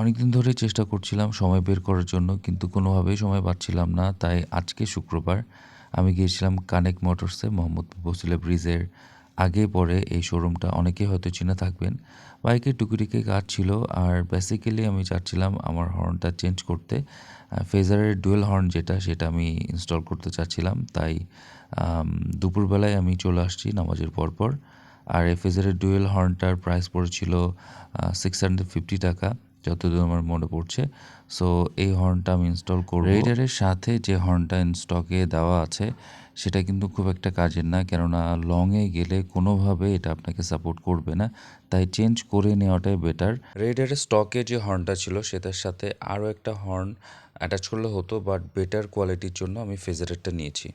অনেকদিন ধরেই চেষ্টা করছিলাম সময় বের করার জন্য, কিন্তু কোনোভাবেই সময় পাচ্ছিলাম না। তাই আজকে শুক্রবার আমি গিয়েছিলাম কানেক্ট মোটরসে মোহাম্মদ বসিলা ব্রিজের আগে পরে এই শোরুমটা অনেকেই হয়তো চিনে থাকবেন। বাইকের টুকিটিকে কাজ ছিল আর বেসিক্যালি আমি চাচ্ছিলাম আমার হর্নটা চেঞ্জ করতে। ফেজারের ডুয়েল হর্ন যেটা, সেটা আমি ইনস্টল করতে চাচ্ছিলাম। তাই দুপুরবেলায় আমি চলে আসছি নামাজের পরপর। আর এফএজের ডুয়েল হর্নটার প্রাইস পড়েছিল সিক্স হান্ড্রেড ফিফটি টাকা। যতদূর আমার মনে পড়ছে। সো এই হর্নটা আমি ইনস্টল করব। রেডারের সাথে যে হর্নটা স্টকে দেওয়া আছে, সেটা কিন্তু খুব একটা কাজের না। কেননা লংয়ে গেলে কোনোভাবে এটা আপনাকে সাপোর্ট করবে না। তাই চেঞ্জ করে নেওয়াটাই বেটার রেডারের স্টকে যে হর্নটা ছিল, সেটার সাথে আরও একটা হর্ন অ্যাটাচ করলে হতো বাট বেটার কোয়ালিটির জন্য আমি ফেজারেরটা নিয়েছি।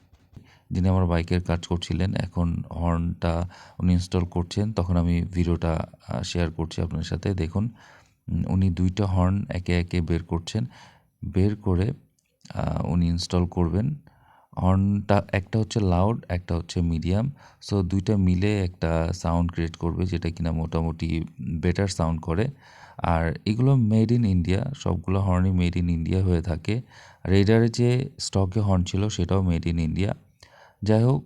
যিনি আমার বাইকের কাজ করছিলেন, এখন হর্নটা উনি ইনস্টল করছেন। তখন আমি ভিডিওটা শেয়ার করছি আপনার সাথে। দেখুন। উনি দুইটা হর্ন একে একে বের করছেন। বের করে উনি ইনস্টল করবেন। হর্নটা একটা হচ্ছে লাউড একটা হচ্ছে মিডিয়াম সো দুইটা মিলে একটা সাউন্ড ক্রিয়েট করবে যেটা কিনা মোটামুটি বেটার সাউন্ড করে। আর এগুলো মেড ইন ইন্ডিয়া সবগুলো হর্নই মেড ইন ইন্ডিয়া হয়ে থাকে। রেডারে যে স্টকে হর্ন ছিল সেটাও মেড ইন ইন্ডিয়া যাই হোক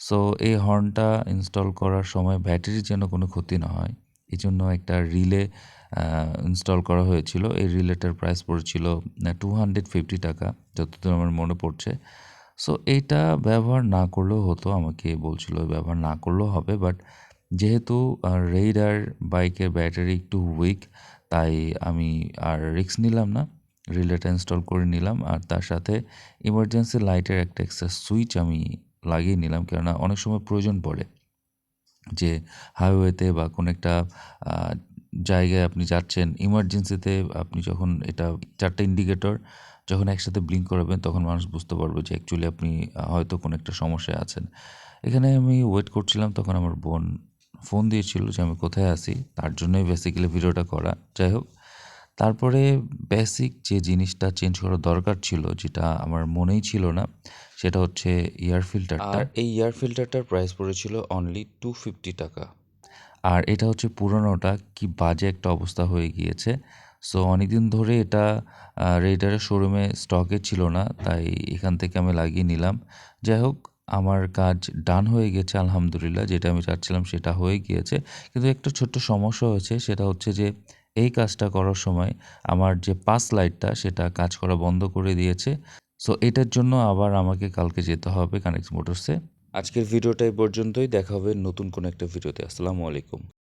সো এই হর্নটা ইনস্টল করার সময় ব্যাটারির যেন কোনো ক্ষতি না হয় এই জন্য একটা রিলে ইনস্টল করা হয়েছিল। এই রিলেটার প্রাইস পড়েছিল টু হান্ড্রেড ফিফটি টাকা, যতদূর আমার মনে পড়ছে। সো এইটা ব্যবহার না করলেও হতো, আমাকে বলছিল ব্যবহার না করলেও হবে বাট যেহেতু রেইডার বাইকের ব্যাটারি একটু উইক তাই আমি আর রিস্ক নিলাম না রিলেটা ইনস্টল করে নিলাম। আর তার সাথে ইমার্জেন্সি লাইটের একটা এক্সট্রা সুইচ আমি লাগিয়ে নিলাম, কেননা অনেক সময় প্রয়োজন পড়ে যে হাইওয়েতে বা কোনো একটা জায়গায় আপনি যাচ্ছেন ইমার্জেন্সিতে আপনি যখন এটা চারটে ইন্ডিকেটর যখন একসাথে ব্লিঙ্ক করাবেন, তখন মানুষ বুঝতে পারবে যে অ্যাকচুয়ালি আপনি হয়তো কোনো একটা সমস্যায় আছেন। এখানে আমি ওয়েট করছিলাম, তখন আমার বোন ফোন দিয়েছিল যে আমি কোথায় আছি, তার জন্যই বেসিক্যালি ভিডিওটা করা। যাই হোক, তারপরে বেসিক যে জিনিসটা চেঞ্জ করার দরকার ছিল, যেটা আমার মনেই ছিল না, সেটা হচ্ছে এয়ার ফিল্টারটা এই এয়ার ফিল্টারটার প্রাইস পড়েছিল অনলি টু ফিফটি টাকা। আর এটা হচ্ছে পুরনোটা, কি বাজে একটা অবস্থা হয়ে গিয়েছে। সো অনেকদিন ধরে এটা রেডারের শোরুমে স্টকে ছিল না, তাই এখান থেকে আমি লাগিয়ে নিলাম। যাই হোক, আমার কাজ ডান হয়ে গেছে, আলহামদুলিল্লাহ। যেটা আমি চাচ্ছিলাম সেটা হয়ে গিয়েছে। কিন্তু একটা ছোট্ট সমস্যা হয়েছে, সেটা হচ্ছে যে এই কাজটা করার সময় আমার যে পাস লাইটটা সেটা কাজ করা বন্ধ করে দিয়েছে। সো এটার জন্য আবার আমাকে কালকে যেতে হবে কানেক্ট মোটরসে আজকের ভিডিওটা এই পর্যন্তই। দেখা হবে নতুন কোনো একটা ভিডিওতে। আসসালামু আলাইকুম।